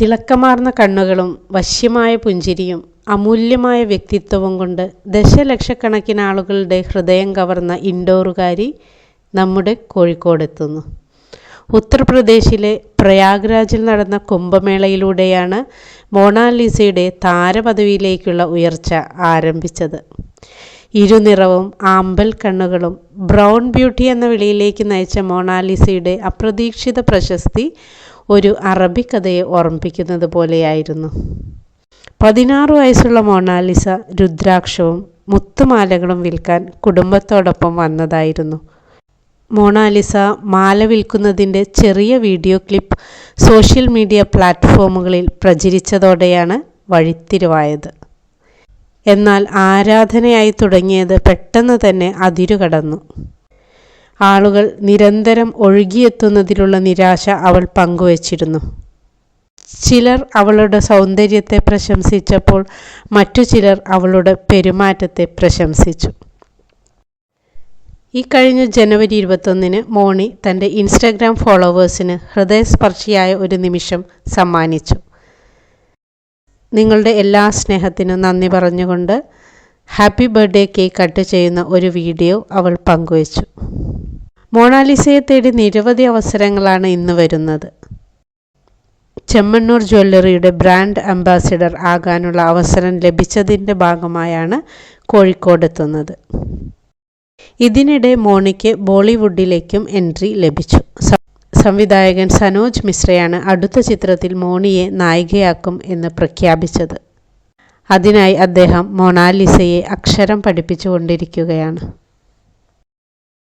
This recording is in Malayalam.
തിളക്കമാർന്ന കണ്ണുകളും വശ്യമായ പുഞ്ചിരിയും അമൂല്യമായ വ്യക്തിത്വവും കൊണ്ട് ദശലക്ഷക്കണക്കിന് ആളുകളുടെ ഹൃദയം കവർന്ന ഇൻഡോറുകാരി നമ്മുടെ കോഴിക്കോടെത്തുന്നു. ഉത്തർപ്രദേശിലെ പ്രയാഗ്രാജിൽ നടന്ന കുംഭമേളയിലൂടെയാണ് മോണാലിസയുടെ താരപദവിയിലേക്കുള്ള ഉയർച്ച ആരംഭിച്ചത്. ഇരുനിറവും ആമ്പൽ കണ്ണുകളും ബ്രൗൺ ബ്യൂട്ടി എന്ന വിളിയിലേക്ക് നയിച്ച മോണാലിസയുടെ അപ്രതീക്ഷിത പ്രശസ്തി ഒരു അറബി കഥയെ ഓർമ്മിപ്പിക്കുന്നത് പോലെയായിരുന്നു. പതിനാറ് വയസ്സുള്ള മൊണാലിസ രുദ്രാക്ഷവും മുത്തുമാലകളും വിൽക്കാൻ കുടുംബത്തോടൊപ്പം വന്നതായിരുന്നു. മൊണാലിസ മാല വിൽക്കുന്നതിന്റെ ചെറിയ വീഡിയോ ക്ലിപ്പ് സോഷ്യൽ മീഡിയ പ്ലാറ്റ്ഫോമുകളിൽ പ്രചരിച്ചതോടെയാണ് വഴിത്തിരിവായത്. എന്നാൽ ആരാധനയായി തുടങ്ങിയത് പെട്ടെന്ന് തന്നെ അതിരുകടന്നു. ആളുകൾ നിരന്തരം ഒഴുകിയെത്തുന്നതിലുള്ള നിരാശ അവൾ പങ്കുവച്ചിരുന്നു. ചിലർ അവളുടെ സൗന്ദര്യത്തെ പ്രശംസിച്ചപ്പോൾ മറ്റു ചിലർ അവളുടെ പെരുമാറ്റത്തെ പ്രശംസിച്ചു. ഈ കഴിഞ്ഞ ജനുവരി ഇരുപത്തൊന്നിന് മോണി തന്റെ ഇൻസ്റ്റാഗ്രാം ഫോളോവേഴ്സിന് ഹൃദയസ്പർശിയായ ഒരു നിമിഷം സമ്മാനിച്ചു. നിങ്ങളുടെ എല്ലാ സ്നേഹത്തിനും നന്ദി പറഞ്ഞുകൊണ്ട് ഹാപ്പി ബർത്ത്ഡേ കേക്ക് കട്ട് ചെയ്യുന്ന ഒരു വീഡിയോ അവൾ പങ്കുവച്ചു. മൊണാലിസയെ തേടി നിരവധി അവസരങ്ങളാണ് ഇന്ന് വരുന്നത്. ചെമ്മണ്ണൂർ ജ്വല്ലറിയുടെ ബ്രാൻഡ് അംബാസിഡർ ആകാനുള്ള അവസരം ലഭിച്ചതിന്റെ ഭാഗമായാണ് കോഴിക്കോടെത്തുന്നത് ഇതിനിടെ മോണിക്ക് ബോളിവുഡിലേക്കും എൻട്രി ലഭിച്ചു. സംവിധായകൻ സനോജ് മിശ്രയാണ് അടുത്ത ചിത്രത്തിൽ മോണിയെ നായികയാക്കും എന്ന് പ്രഖ്യാപിച്ചത്. അതിനായി അദ്ദേഹം മൊണാലിസയെ അക്ഷരം പഠിപ്പിച്ചുകൊണ്ടിരിക്കുകയാണ്.